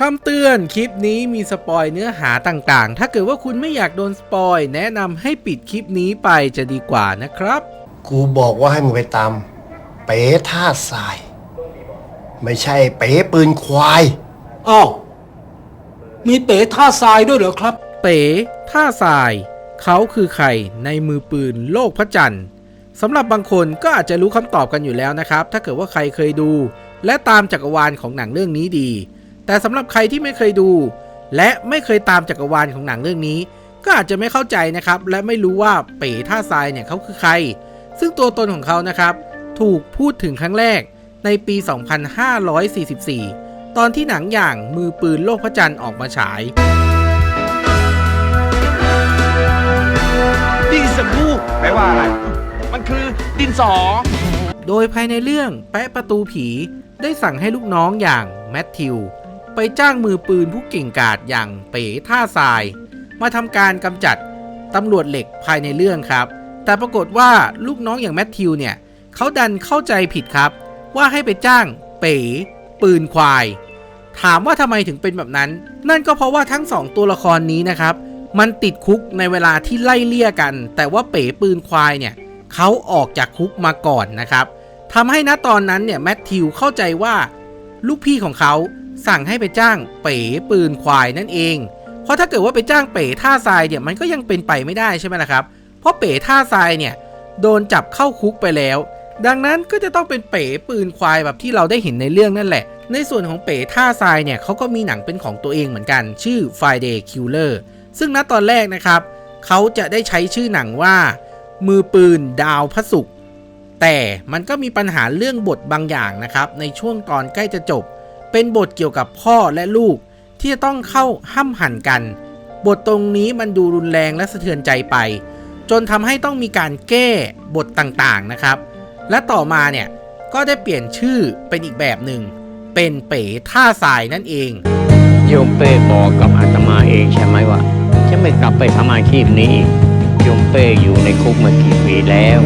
คำเตือนคลิปนี้มีสปอยเนื้อหาต่างๆ ถ้าเกิดว่าคุณไม่อยากโดนสปอย แนะนำให้ปิดคลิปนี้ไปจะดีกว่านะครับ กูบอกว่าให้มึงไปตาม เป๋ท่าทราย ไม่ใช่เป๋ปืนควาย อ้าวมีเป๋ท่าทรายด้วยเหรอครับ เป๋ท่าทราย เขาคือใครในมือปืนโลกพระจันทร์สำหรับบางคนก็อาจจะรู้คำตอบกันอยู่แล้วนะครับ ถ้าเกิดว่าใครเคยดู และตามจักรวาลของหนังเรื่องนี้ดี แต่สำหรับใครที่ไม่เคยดู และไม่เคยตามจักรวาลของหนังเรื่องนี้ ก็อาจจะไม่เข้าใจนะครับ และไม่รู้ว่าเป๋ท่าทรายเนี่ยเขาคือใคร ซึ่งตัวตนของเขานะครับ ถูกพูดถึงครั้งแรกในปี 2544 ตอนที่หนังอย่างมือปืนโลกพระจันทร์ออกมาฉาย ดินสมูแปลว่าอะไร มันคือดินสอ โดยภายในเรื่องแปะประตูผีได้สั่งให้ลูกน้องอย่างแมทธิว ไปจ้างมือปืนผู้เก่งกาจอย่างเป๋ท่าทราย มาทำการกำจัดตำรวจเหล็กภายในเรื่องครับ แต่ปรากฏว่าลูกน้องอย่างแมทธิวเนี่ยเขาดันเข้าใจผิดครับ ว่าให้ไปจ้างเป๋ปืนควาย ถามว่าทำไมถึงเป็นแบบนั้น นั่นก็เพราะว่าทั้งสองตัวละครนี้นะครับ มันติดคุกในเวลาที่ไล่เลี่ยกัน แต่ว่าเป๋ปืนควายเนี่ยเขาออกจากคุกมาก่อนนะครับทำให้ณตอนนั้นเนี่ยแมทธิวเข้าใจว่าลูกพี่ของเขา สั่งให้ไปจ้างเป๋ปืนควายนั่นเอง เพราะถ้าเกิดว่าไปจ้างเป๋ท่าทรายเนี่ยมันก็ยังเป็นไปไม่ได้ใช่ไหมล่ะครับ เพราะเป๋ท่าทรายเนี่ยโดนจับเข้าคุกไปแล้ว ดังนั้นก็จะต้องเป็นเป๋ปืนควายแบบที่เราได้เห็นในเรื่องนั่นแหละ ในส่วนของเป๋ท่าทรายเนี่ยเขาก็มีหนังเป็นของตัวเองเหมือนกัน ชื่อ Friday Killer ซึ่งณตอนแรกนะครับเขาจะได้ใช้ชื่อหนังว่า มือปืนดาวพระศุกร์แต่มันก็มีปัญหาเรื่องบทบางอย่างนะครับ ในช่วงตอนใกล้จะจบ เป็นบทเกี่ยวกับพ่อและลูกที่จะต้องเข้าห้ำหั่นกัน บทตรงนี้มันดูรุนแรงและสะเทือนใจไป จนทำให้ต้องมีการแก้บทต่างๆนะครับ และต่อมาเนี่ยก็ได้เปลี่ยนชื่อเป็นอีกแบบหนึ่ง เป็นเป๋ท่าทรายนั่นเอง โยมเป้บอกกับอาตมาเองใช่ไหมว่าจะไม่กลับไปทำอาชีพนี้อีกโยมเป้อยู่ในคุกมากี่ปีแล้ว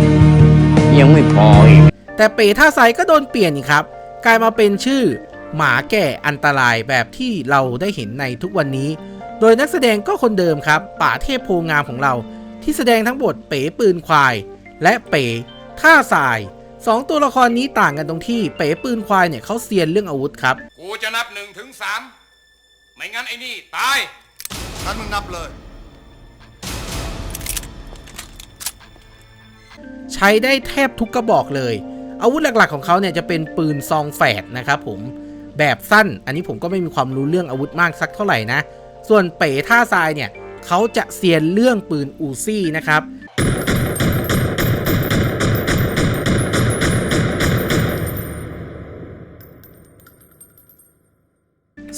ยังไม่พออีกแต่เป๋ท่าไซก็โดนเปลี่ยนอีกครับ กลายมาเป็นชื่อ หมาแก่อันตรายแบบที่เราได้เห็นในทุกวันนี้ โดยนักแสดงก็คนเดิมครับ ป่าเทพโพงามของเรา ที่แสดงทั้งบทเป๋ปืนควาย และเป๋ท่าทรายสองตัวละครนี้ต่างกันตรงที่เป๋ปืนควายเนี่ยเขาเซียนเรื่องอาวุธครับ กูจะนับหนึ่งถึงสามไม่งั้นไอ้นี่ตายท่านมึงนับเลย ใช้ได้แทบทุกกระบอกเลย อาวุธหลักๆของเขาเนี่ยจะเป็นปืนซองแฝดนะครับผม แบบสั้น อันนี้ผมก็ไม่มีความรู้เรื่องอาวุธมากสักเท่าไหร่นะ ส่วนเป๋ท่าทรายเนี่ยเขาจะเซียนเรื่องปืนอูซี่นะครับ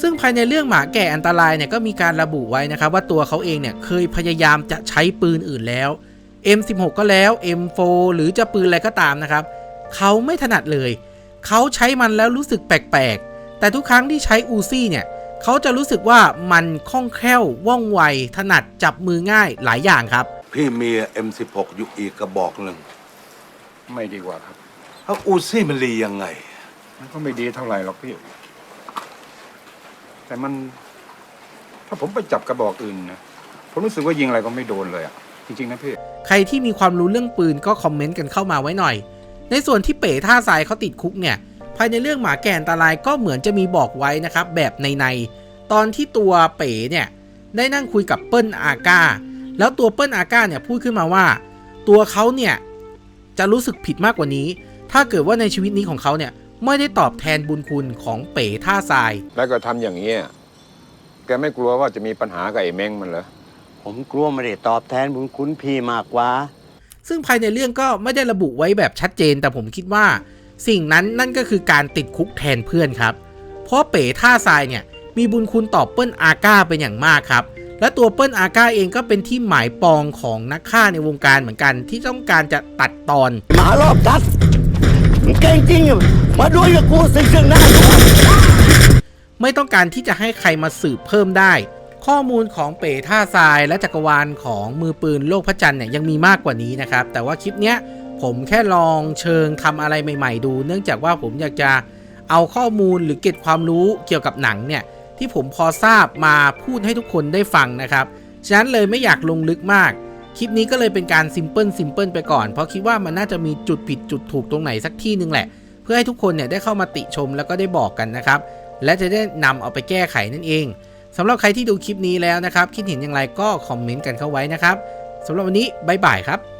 ซึ่งภายในเรื่องหมาแก่อันตรายเนี่ยก็มีการระบุไว้นะครับ ว่าตัวเขาเองเนี่ยเคยพยายามจะใช้ปืนอื่นแล้ว M16 ก็แล้ว M4 หรือจะปืนอะไรก็ตามนะครับ เขาไม่ถนัดเลย เขาใช้มันแล้วรู้สึกแปลก แต่ทุกครั้งที่ใช้อูซี่เนี่ยเขาจะรู้สึกว่ามันคล่องแคล่วว่องไว ถนัดจับมือง่ายหลายอย่างครับ พี่มี M16 อยู่อีกกระบอกหนึ่งไม่ดีกว่าครับถ้าอูซี่มันรียังไง มันก็ไม่ดีเท่าไหร่หรอกพี่ แต่มันถ้าผมไปจับกระบอกอื่นนะผมรู้สึกว่ายิงอะไรก็ไม่โดนเลยอะจริงๆนะพี่ ใครที่มีความรู้เรื่องปืนก็คอมเมนต์กันเข้ามาไว้หน่อย ในส่วนที่เป๋ท่าทรายเขาติดคุกเนี่ย ภายในเรื่องหมาแก่อันตรายก็เหมือนจะมีบอกไว้นะครับ แบบในในๆตอนที่ตัวเป๋เนี่ยได้นั่งคุยกับเปิ้ลอาก้า แล้วตัวเปิ้ลอาก้าเนี่ยพูดขึ้นมาว่า ตัวเขาเนี่ยจะรู้สึกผิดมากกว่านี้ ถ้าเกิดว่าในชีวิตนี้ของเขาเนี่ยไม่ได้ตอบแทนบุญคุณของเป๋ท่าทราย แล้วก็ทำอย่างนี้ยแกไม่กลัวว่าจะมีปัญหากับไอ้เม้งมันเหรอ ผมกลัวไม่ได้ตอบแทนบุญคุณพี่มากกว่า ซึ่งภายในเรื่องก็ไม่ได้ระบุไว้แบบชัดเจน แต่ผมคิดว่า สิ่งนั้นนั่นก็คือการติดคุกแทนเพื่อนครับ เพราะเป๋ท่าทรายเนี่ยมีบุญคุณต่อเปิ้ลอาก้าเป็นอย่างมากครับ และตัวเปิ้ลอาก้าเองก็เป็นที่หมายปองของนักฆ่าในวงการเหมือนกัน ที่ต้องการจะตัดตอนหมารอบกัดมึงเก่งจริงอะมาด้วยกับกูสิเครื่องหน้าไม่ต้องการที่จะให้ใครมาสืบเพิ่มได้ ข้อมูลของเป๋ท่าทรายและจักรวาลของมือปืนโลกพระจันทร์เนี่ยยังมีมากกว่านี้นะครับ แต่ว่าคลิปเนี้ย ผมแค่ลองเชิงทำอะไรใหม่ ๆ ดู เนื่องจากว่าผมอยากจะเอาข้อมูลหรือเก็บความรู้เกี่ยวกับหนังเนี่ยที่ผมพอทราบมาพูดให้ทุกคนได้ฟังนะครับ ฉะนั้นเลยไม่อยากลงลึกมาก คลิปนี้ก็เลยเป็นการซิมเพิลซิมเพิลไปก่อน เพราะคิดว่ามันน่าจะมีจุดผิดจุดถูกตรงไหนสักที่หนึ่งแหละ เพื่อให้ทุกคนเนี่ยได้เข้ามาติชมแล้วก็ได้บอกกันนะครับ และจะได้นำเอาไปแก้ไขนั่นเองสำหรับใครที่ดูคลิปนี้แล้วนะครับ คิดเห็นอย่างไรก็คอมเมนต์กันเข้าไว้นะครับสำหรับวันนี้บ๊ายบายครับ